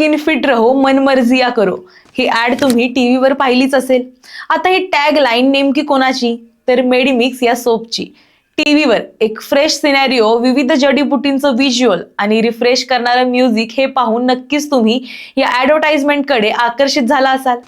Skin fit रहो मनमर्जिया करो. ही add तुम्ही टीव्हीवर पाहिलीच असेल. आता ही टॅग लाईन नेमकी कोणाची? तर मेडिमिक्स या सोपची टीव्हीवर एक फ्रेश सिनॅरिओ विविध जडीबुटींचं व्हिज्युअल आणि रिफ्रेश करणारं म्युझिक हे पाहून नक्कीच तुम्ही या ऍडव्हर्टाइजमेंटकडे आकर्षित झाला असाल.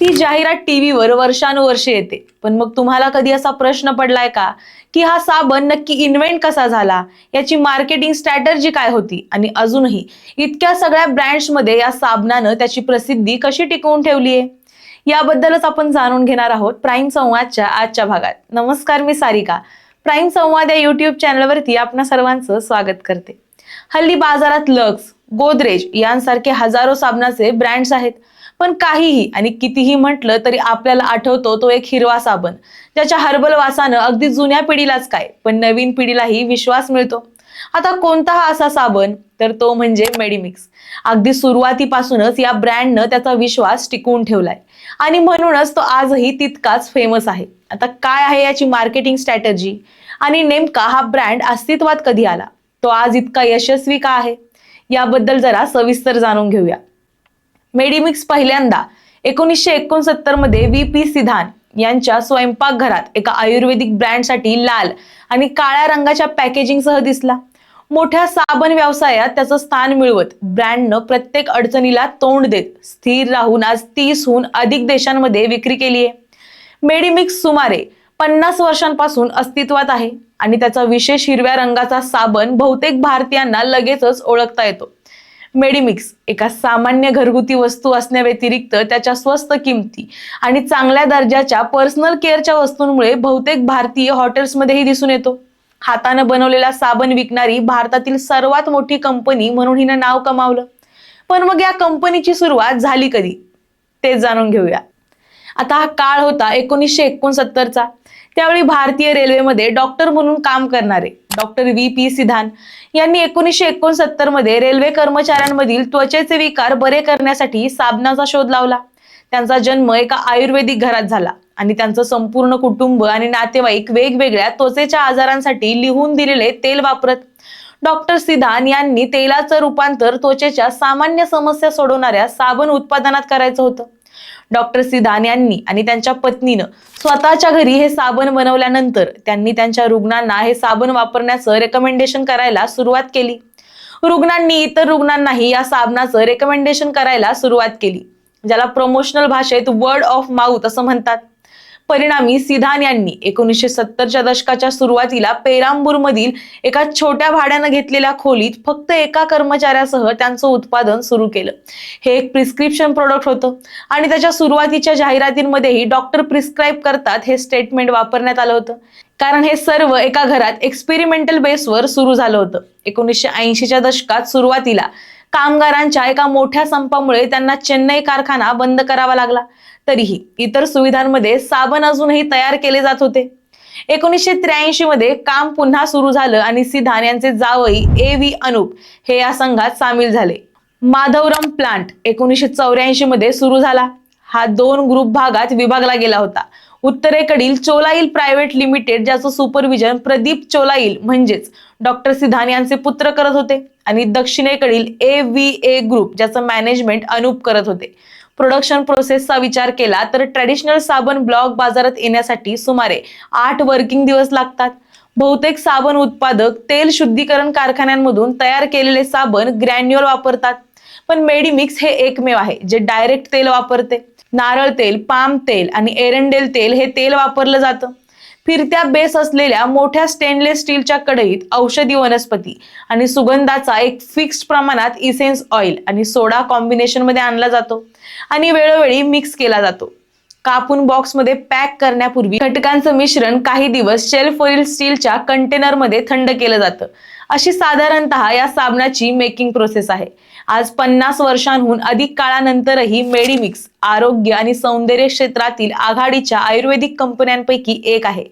ती जाहिरात टीव्हीवर वर्षानुवर्षे येते. पण मग तुम्हाला कधी असा प्रश्न पडलाय का? की हा साबण नक्की इन्व्हेंट कसा झाला? याची मार्केटिंग स्ट्रॅटर्जी काय होती? आणि अजूनही इतक्या सगळ्या ब्रँड्समध्ये या साबणानं त्याची प्रसिद्धी कशी टिकवून ठेवली आहे? याबद्दलच आपण जाणून घेणार आहोत प्राईम संवादच्या आजच्या भागात. नमस्कार मी सारिका. प्राईम संवाद या युट्यूब चॅनलवरती आपणा सर्वांचं स्वागत करते. हल्ली बाजारात लक्स गोदरेज यांसारखे हजारो साबणाचे ब्रँड्स आहेत. पण काहीही आणि कितीही म्हटलं तरी आपल्याला आठवतो तो एक हिरवा साबण. ज्याच्या हर्बल वासानं अगदी जुन्या पिढीलाच काय पण नवीन पिढीलाही विश्वास मिळतो. आता कोणता हा असा साबण? तर तो म्हणजे मेडिमिक्स. अगदी सुरुवातीपासूनच या ब्रँडनं त्याचा विश्वास टिकवून ठेवलाय. आणि म्हणूनच तो आजही तितकाच फेमस आहे. आता काय आहे याची मार्केटिंग स्ट्रॅटजी आणि नेमका हा ब्रँड अस्तित्वात कधी आला? तो आज इतका यशस्वी का आहे? याबद्दल जरा सविस्तर जाणून घेऊया. मेडिमिक्स पहिल्यांदा एकोणीसशे एकोणसत्तरमध्ये व्ही पी सिधान यांच्या स्वयंपाकघरात एका आयुर्वेदिक ब्रँडसाठी लाल आणि काळ्या रंगाच्या पॅकेजिंगसह दिसला. मोठ्या साबण व्यवसायात त्याचं स्थान मिळवत ब्रँडनं प्रत्येक अडचणीला तोंड देत स्थिर राहून आज तीसहून अधिक देशांमध्ये विक्री केली आहे. मेडिमिक्स सुमारे पन्नास वर्षांपासून अस्तित्वात आहे आणि त्याचा विशेष हिरव्या रंगाचा साबण बहुतेक भारतीयांना लगेचच ओळखता येतो. मेडिमिक्स एका सामान्य घरगुती वस्तू असण्याव्यतिरिक्त त्याच्या स्वस्त किमती आणि चांगल्या दर्जाच्या पर्सनल केअरच्या वस्तूंमुळे बहुतेक भारतीय हॉटेल्समध्येही दिसून येतो. हातानं बनवलेला साबण विकणारी भारतातील सर्वात मोठी कंपनी म्हणून हिनं नाव कमावलं. पण मग या कंपनीची सुरुवात झाली कधी? ते जाणून घेऊया. आता हा काळ होता एकोणीसशे एकोणसत्तरचा. त्यावेळी भारतीय रेल्वेमध्ये डॉक्टर म्हणून काम करणारे डॉक्टर व्ही पी सिधान यांनी एकोणीसशे एकोणसत्तरमध्ये रेल्वे कर्मचाऱ्यांमधील त्वचेचे विकार बरे करण्यासाठी साबणाचा शोध लावला. त्यांचा जन्म एका आयुर्वेदिक घरात झाला आणि त्यांचं संपूर्ण कुटुंब आणि नातेवाईक वेगवेगळ्या त्वचेच्या आजारांसाठी लिहून दिलेले तेल वापरत. डॉक्टर सिधान यांनी तेलाचं रूपांतर त्वचेच्या सामान्य समस्या सोडवणाऱ्या साबण उत्पादनात करायचं होतं. डॉक्टर सिदान यांनी आणि त्यांच्या पत्नीनं स्वतःच्या घरी हे साबण बनवल्यानंतर त्यांनी त्यांच्या रुग्णांना हे साबण वापरण्याचं रेकमेंडेशन करायला सुरुवात केली. रुग्णांनी इतर रुग्णांनाही या साबणाचं रेकमेंडेशन करायला सुरुवात केली. ज्याला प्रमोशनल भाषेत वर्ड ऑफ माउथ असं म्हणतात. परिणामी सिधान यांनी एकोणीसशे सत्तरच्या दशकाच्या सुरुवातीला पेरांबूर मधील एका छोट्या भाड्यानं घेतलेल्या खोलीत फक्त एका कर्मचाऱ्यासह त्यांचं उत्पादन सुरू केलं. हे एक प्रिस्क्रिप्शन प्रोडक्ट होतं. आणि त्याच्या सुरुवातीच्या जाहिरातींमध्येही डॉक्टर प्रिस्क्राईब करतात हे स्टेटमेंट वापरण्यात आलं होतं. कारण हे सर्व एका घरात एक्सपेरिमेंटल बेसवर सुरू झालं होतं. एकोणीसशे ऐंशीच्या दशकात सुरुवातीला कामगारांच्या एका मोठ्या संपामुळे त्यांना चेन्नई कारखाना बंद करावा लागला. तरीही इतर सुविधांमध्ये साबण अजूनही तयार केले जात होते. एकोणीसशे त्र्याऐंशी मध्ये काम पुन्हा सुरू झालं आणि सिधान यांचे जावई ए व्ही अनुप हे या संघात सामील झाले. माधवरम प्लांट एकोणीसशे चौऱ्याऐंशी मध्ये सुरू झाला. हा दोन ग्रुप भागात विभागला गेला होता. उत्तरेकडील चोलाईल प्रायव्हेट लिमिटेड ज्याचं सुपरविजन प्रदीप चोलाईल म्हणजेच डॉक्टर सिधान यांचे पुत्र करत होते आणि दक्षिणेकडील ए व्ही ए ग्रुप ज्याचं मॅनेजमेंट अनुप करत होते. प्रोडक्शन प्रोसेसचा विचार केला तर ट्रॅडिशनल साबण ब्लॉक बाजारात येण्यासाठी सुमारे आठ वर्किंग दिवस लागतात. बहुतेक साबण उत्पादक तेल शुद्धीकरण कारखान्यांमधून तयार केलेले साबण ग्रॅन्युअल वापरतात. पण मेडिमिक्स हे एकमेव आहे जे डायरेक्ट तेल वापरते. नारळ तेल पाम तेल आणि एरंडेल तेल हे तेल वापरलं जातं. फिरत्या बेस असलेल्या मोठ्या स्टेनलेस स्टीलच्या कढईत औषधी वनस्पती आणि सुगंधाचा एक फिक्स्ड प्रमाणात इसेन्स ऑइल आणि सोडा कॉम्बिनेशनमध्ये आणला जातो. आणि वेळोवेळी मिक्स केला जातो. कापून बॉक्समध्ये पॅक करण्यापूर्वी घटकांचं मिश्रण काही दिवस शेल्फवरील स्टीलच्या कंटेनरमध्ये थंड केलं जातं. अशी साधारणतः या साबणाची मेकिंग प्रोसेस आहे. आज पन्नास वर्षांहून अधिक काळानंतरही मेडिमिक्स आरोग्य आणि सौंदर्य क्षेत्रातील आघाडीच्या आयुर्वेदिक कंपन्यांपैकी एक आहे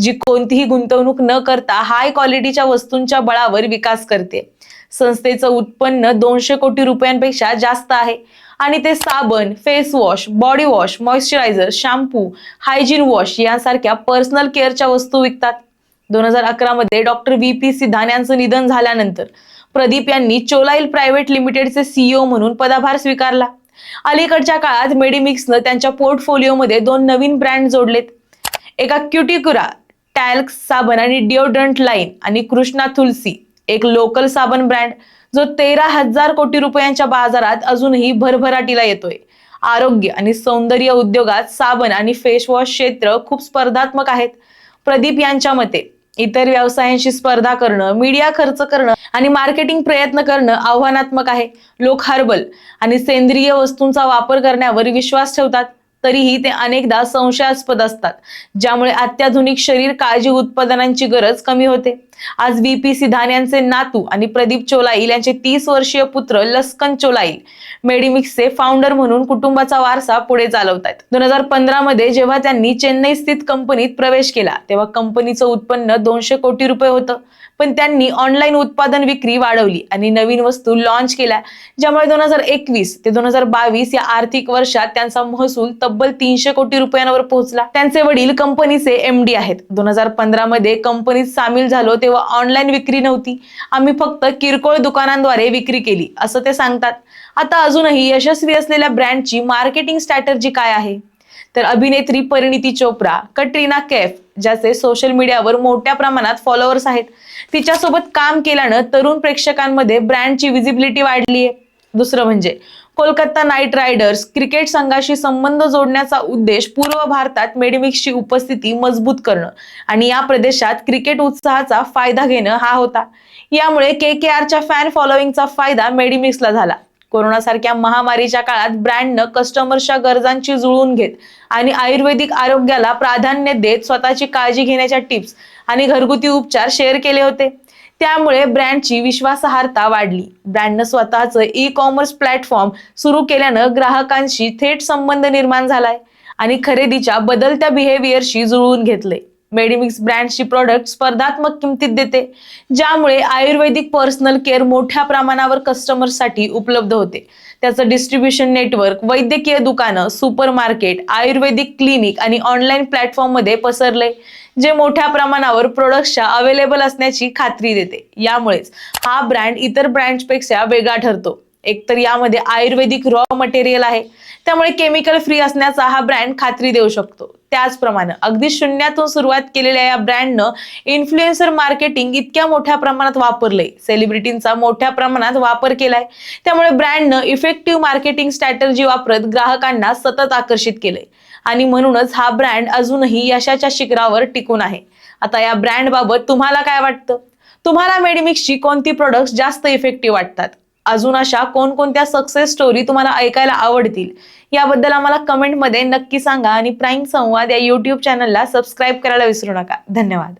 जी कोणतीही गुंतवणूक न करता हाय क्वालिटीच्या वस्तूंच्या बळावर विकास करते. संस्थेचं उत्पन्न दोनशे कोटी रुपयांपेक्षा जास्त आहे आणि ते साबण face wash body wash moisturiser shampoo hygiene wash यांसारख्या पर्सनल केअरच्या वस्तू विकतात. दोन हजार अकरा मध्ये डॉक्टर व्ही पी सिद्धान यांचं निधन झाल्यानंतर प्रदीप यांनी चोलाईल प्रायव्हेट लिमिटेडचे सीईओ म्हणून पदाभार स्वीकारला. अलीकडच्या काळात मेडिमिक्सनं त्यांच्या पोर्टफोलिओमध्ये दोन नवीन ब्रँड जोडलेत. एका क्युटिकुरा टॅल्क साबण आणि डिओड्रंट लाईन आणि कृष्णा तुलसी एक लोकल साबण ब्रँड जो तेरा हजार कोटी रुपयांच्या बाजारात अजूनही भरभराटीला येतोय. आरोग्य आणि सौंदर्य उद्योगात साबण आणि फेसवॉश क्षेत्र खूप स्पर्धात्मक आहेत. प्रदीप यांच्या मते इतर व्यवसायांशी स्पर्धा करणं मीडिया खर्च करणं आणि मार्केटिंग प्रयत्न करणं आव्हानात्मक आहे. लोक हर्बल आणि सेंद्रिय वस्तूंचा वापर करण्यावर विश्वास ठेवतात तरीही ते अनेकदा संशयास्पद असतात ज्यामुळे अत्याधुनिक शरीर काळजी उत्पादनांची गरज कमी होते. आज व्ही सिधान यांचे नातू आणि प्रदीप चोलाईल यांचे तीस वर्षीय पुत्र लस्कन चोलाईल मेडिमिक्सचे फाउंडर म्हणून कुटुंबाचा वारसा पुढे चालवतात दोन हजार पंधरा मध्ये जेव्हा त्यांनी चेन्नई स्थित कंपनीत प्रवेश केला तेव्हा कंपनीचं उत्पन्न दोनशे कोटी रुपये होतं. पण त्यांनी ऑनलाईन उत्पादन विक्री वाढवली आणि नवीन वस्तू लॉन्च केल्या. ज्यामुळे दोन हजार एकवीस ते दोन हजार बावीस या आर्थिक वर्षात त्यांचा महसूल तब्बल तीनशे कोटी रुपयांवर पोहोचला. त्यांचे वडील कंपनीचे एमडी आहेत. दोन हजार पंधरा मध्ये कंपनीत सामील झालो तेव्हा ऑनलाईन विक्री नव्हती. आम्ही फक्त किरकोळ दुकानांद्वारे विक्री केली असं ते सांगतात. आता अजूनही यशस्वी असलेल्या ब्रँडची मार्केटिंग स्ट्रॅटर्जी काय आहे? तर अभिनेत्री परिणिती चोप्रा कटरीना कैफ ज्याचे सोशल मीडियावर मोठ्या प्रमाणात फॉलोअर्स आहेत तिच्यासोबत काम केल्यानं तरुण प्रेक्षकांमध्ये ब्रँडची विजिबिलिटी वाढली आहे दुसरं म्हणजे कोलकाता नाईट रायडर्स क्रिकेट संघाशी संबंध जोडण्याचा उद्देश पूर्व भारतात मेडिमिक्सची उपस्थिती मजबूत करणं आणि या प्रदेशात क्रिकेट उत्साहाचा फायदा घेणं हा होता. यामुळे के के आरच्या फॅन फॉलोईंगचा फायदा मेडिमिक्सला झाला. कोरोनासारख्या महामारीच्या काळात ब्रँडनं कस्टमर्सच्या गरजांची जुळवून घेत आणि आयुर्वेदिक आरोग्याला प्राधान्य देत स्वतःची काळजी घेण्याच्या टिप्स आणि घरगुती उपचार शेअर केले होते. त्यामुळे ब्रँडची विश्वासार्हता वाढली. ब्रँडनं स्वतःचं ई कॉमर्स प्लॅटफॉर्म सुरू केल्यानं ग्राहकांशी थेट संबंध निर्माण झालाय आणि खरेदीच्या बदलत्या बिहेवियरशी जुळवून घेतले मेडिमिक्स ब्रँडची प्रॉडक्ट स्पर्धात्मक किमतीत देते ज्यामुळे आयुर्वेदिक पर्सनल केअर मोठ्या प्रमाणावर कस्टमर्ससाठी उपलब्ध होते. त्याचं डिस्ट्रीब्युशन नेटवर्क वैद्यकीय दुकानं सुपर मार्केट आयुर्वेदिक क्लिनिक आणि ऑनलाईन प्लॅटफॉर्ममध्ये पसरले जे मोठ्या प्रमाणावर प्रोडक्ट्सच्या अवेलेबल असण्याची खात्री देते. यामुळेच हा ब्रँड इतर ब्रँडपेक्षा वेगळा ठरतो. एकतर यामध्ये आयुर्वेदिक रॉ मटेरियल आहे. त्यामुळे केमिकल फ्री असण्याचा हा ब्रँड खात्री देऊ शकतो. त्याचप्रमाणे अगदी शून्यातून सुरुवात केलेल्या या ब्रँडनं इन्फ्लुएन्सर मार्केटिंग इतक्या मोठ्या प्रमाणात वापरलंय. सेलिब्रिटींचा मोठ्या प्रमाणात वापर केलाय. त्यामुळे ब्रँडनं इफेक्टिव्ह मार्केटिंग स्ट्रॅटर्जी वापरत ग्राहकांना सतत आकर्षित केलंय. आणि म्हणूनच हा ब्रँड अजूनही यशाच्या शिखरावर टिकून आहे. आता या ब्रँड बाबत तुम्हाला काय वाटतं? तुम्हाला मेडिमिक्सची कोणती प्रोडक्ट्स जास्त इफेक्टिव्ह वाटतात? अजून अशा कोणकोणत्या सक्सेस स्टोरी तुम्हाला ऐकायला आवडतील याबद्दल आम्हाला कमेंटमध्ये नक्की सांगा आणि प्राईम संवाद या युट्यूब चॅनलला सबस्क्राईब करायला विसरू नका. धन्यवाद.